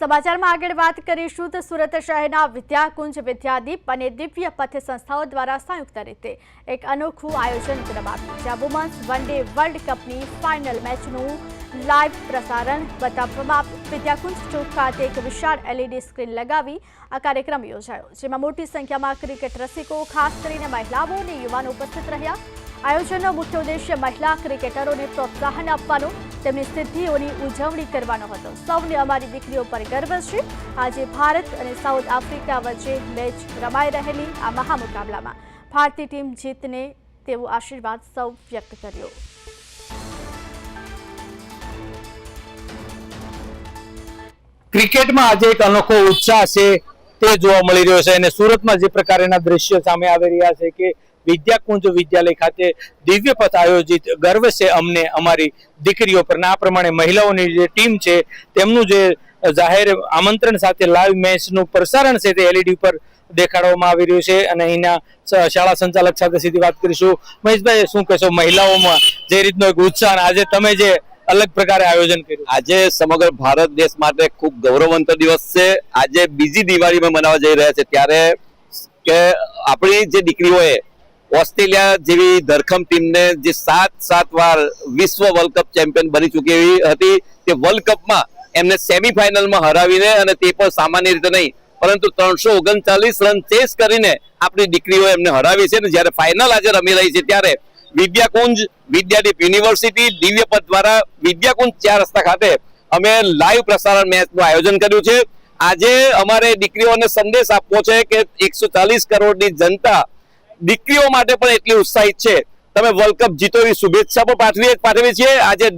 સમાચારમાં આગળ વાત કરીશું તો સુરત શહેરના વિદ્યાકુંજ વિદ્યાદીપ અને દિવ્ય પથ સંસ્થાઓ દ્વારા સંયુક્ત રીતે એક અનોખું આયોજન કરવામાં આવ્યું. જ્યાં વુમન્સ વન ડે વર્લ્ડ કપની ફાઇનલ મેચનું લાઈવ પ્રસારણ બતાવવામાં વિદ્યાકુંજ ચોક ખાતે એક વિશાળ એલઈડી સ્ક્રીન લગાવી આ કાર્યક્રમ યોજાયો, જેમાં મોટી સંખ્યામાં ક્રિકેટ રસિકો, ખાસ કરીને મહિલાઓ અને યુવાનો ઉપસ્થિત રહ્યા. આયોજનનો મુખ્ય ઉદ્દેશ્ય મહિલા ક્રિકેટરોને પ્રોત્સાહન આપવાનો, તેમની સિદ્ધિઓની ઉજવણી કરવાનો હતો. સૌને અમારી દીકરીઓ પર ગર્વ છે. આજે ભારત અને સાઉથ આફ્રિકા વચ્ચે મેચ રમાઈ રહેલી આ મહામુકાબલામાં. ભારતીય ટીમ જીતને તેવો આશીર્વાદ સૌ વ્યક્ત કર્યો. ક્રિકેટમાં આજે એક અનોખો ઉત્સાહ છે. તે જોવા મળી રહ્યો છે અને સુરતમાં જે પ્રકારના દ્રશ્યો સામે આવી રહ્યા છે કે વિદ્યાકુંજ વિદ્યાલય ખાતે દિવ્ય પથ આયોજિત ગર્વ છે અમને, અમારી દીકરીઓ પર. ના પ્રમાણે મહિલાઓની જે ટીમ છે, તેમનું જે જાહેર આમંત્રણ સાથે લાઈવ મેચનું પ્રસારણ છે તે એલઈડી પર દેખાડવામાં આવી રહ્યું છે. અને અહીંના શાળા સંચાલક સાથે સીધી વાત કરીશું. મહેશભાઈ, શું કહેશો? મહિલાઓમાં જે રીતનો એક ઉત્સાહ આજે તમે જે અલગ પ્રકારે આયોજન કર્યું. આજે સમગ્ર ભારત દેશ માટે ખૂબ ગૌરવવંત દિવસ છે. આજે બીજી દિવાળીમાં મનાવવા જઈ રહ્યા છે ત્યારે કે આપણી જે દીકરીઓએ ઓસ્ટ્રેલિયા જેવી ધરખમ ટીમને જે સાત સાત વાર વિશ્વ વર્લ્ડ કપ ચેમ્પિયન બની ચૂકી હતી તે વર્લ્ડ કપમાં એમને સેમીફાઇનલમાં હરાવીને અને તે પણ સામાન્ય રીતે નહીં, પરંતુ ત્રણસો ઓગણચાલીસ રન ચેસ કરીને આપણી દીકરીઓ એમને હરાવી છે ને જ્યારે ફાઇનલ આજે રમી રહી છે ત્યારે વિદ્યાકુંજ વિદ્યાદીપ યુનિવર્સિટી દિવ્યપદ દ્વારા વિદ્યાકુંજ ચાર રસ્તા ખાતે અમે લાઈવ પ્રસારણ મેચનું આયોજન કર્યું છે. આજે અમારે દીકરીઓને સંદેશ આપવો છે કે એકસો ચાલીસ કરોડની જનતા દીકરીઓ માટે પણ એટલી ઉત્સાહિત છે. તમે વર્લ્ડ કપ જીતો એવી શુભેચ્છા પણ પાઠવી પાઠવી છીએ. આજે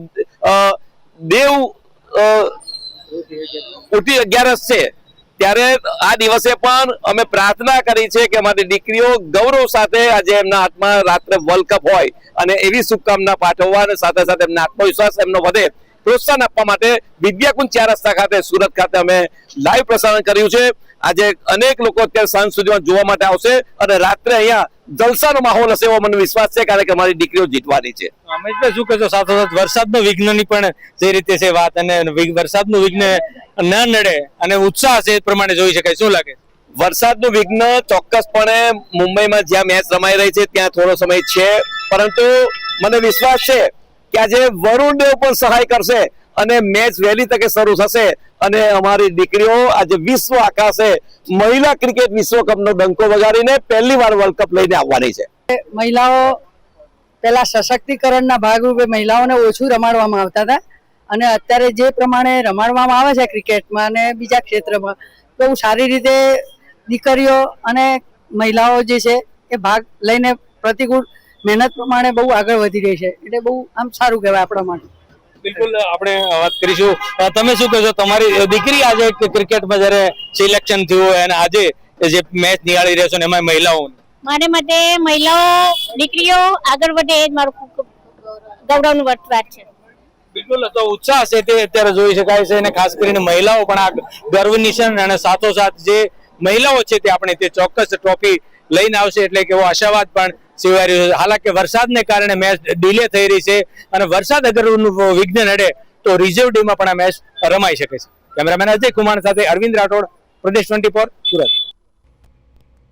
દેવ ઉઠી અગિયારસ છે. ત્યારે આ દિવસે પણ અમે પ્રાર્થના કરી છે કે અમારી દીકરીઓ ગૌરવ સાથે આજે એમના હાથમાં રાત્રે વર્લ્ડ કપ હોય અને એવી શુભકામના પાઠવવા અને સાથે સાથે એમનો આત્મવિશ્વાસ એમનો વધે. પ્રોત્સાહન આપવા માટે વિદ્યાકુંજ ચાર રસ્તા ખાતે સુરત ખાતે અમે લાઈવ પ્રસારણ કર્યું છે. આજે અનેક લોકો અત્યારે સાંજ સુધીમાં જોવા માટે આવશે અને રાત્રે અહીંયા જલસાનો માહોલ હશે એવો મને વિશ્વાસ છે કારણ કે અમારી દીકરીઓ જીતવાની છે. અમિતભાઈ શું કહેશો? સાથોસાથ વરસાદનો વિઘ્નની પણ જે રીતે છે વાત અને વરસાદનું વિઘ્ન ન નડે અને ઉત્સાહ છે એ પ્રમાણે જોઈ શકાય. શું લાગે? વરસાદનું વિઘ્ન ચોક્કસપણે મુંબઈમાં જ્યાં મેચ રમાઈ રહી છે ત્યાં થોડો સમય છે. પરંતુ મને વિશ્વાસ છે કે આજે વરુણ દેવ પણ સહાય કરશે અને મેચ વહેલી તકે શરૂ થશે. અને અમારી દીકરીઓ આજે વિશ્વ આકાશે. મહિલા ક્રિકેટ વિશ્વકપનો ડંકો વગાડીને પહેલી વાર વર્લ્ડ કપ લઈને આવવાની છે. મહિલાઓ પહેલા સશક્તિકરણના ભાગરૂપે મહિલાઓને ઓછું રમાડવામાં આવતા હતા. અને અત્યારે જે પ્રમાણે રમાડવામાં આવે છે ક્રિકેટમાં અને બીજા ક્ષેત્રમાં બહુ સારી રીતે દીકરીઓ અને મહિલાઓ જે છે એ ભાગ લઈને પ્રતિકૂળ મહેનત પ્રમાણે બહુ આગળ વધી રહી છે. એટલે બહુ આમ સારું કહેવાય આપણા માટે. બિલકુલ આપણે વાત કરીશું. તમે શું કહેશો? તમારી દીકરી આજે ક્રિકેટમાં જ્યારે સિલેક્શન થયું હોય અને આજે જે મેચ નિહાળી રહ્યો છો ને એમાં મહિલાઓ મારે માટે મહિલાઓ દીકરીઓ આગળ વધે એ જ મારું ખૂબ ગૌરવનું વાત છે. બિલકુલ તો ઉત્સાહ છે તે અત્યારે જોઈ શકાય છે અને ખાસ કરીને મહિલાઓ પણ આ ગર્વ છે અને સાથોસાથ જે મહિલાઓ છે તે આપણે તે ચોક્કસ ટ્રોફી લઈને આવશે એટલે કે એવો આશાવાદ પણ સેવાઈ રહ્યું છે. હાલાકે વરસાદને કારણે મેચ ડિલે થઈ રહી છે અને વરસાદ અગર વિઘ્ન નડે તો રિઝર્વ ડેમાં પણ આ મેચ રમાઈ શકે છે. કેમેરામેન અજય કુમાર સાથે અરવિંદ રાઠોડ, પ્રદેશ ટ્વેન્ટી સુરત.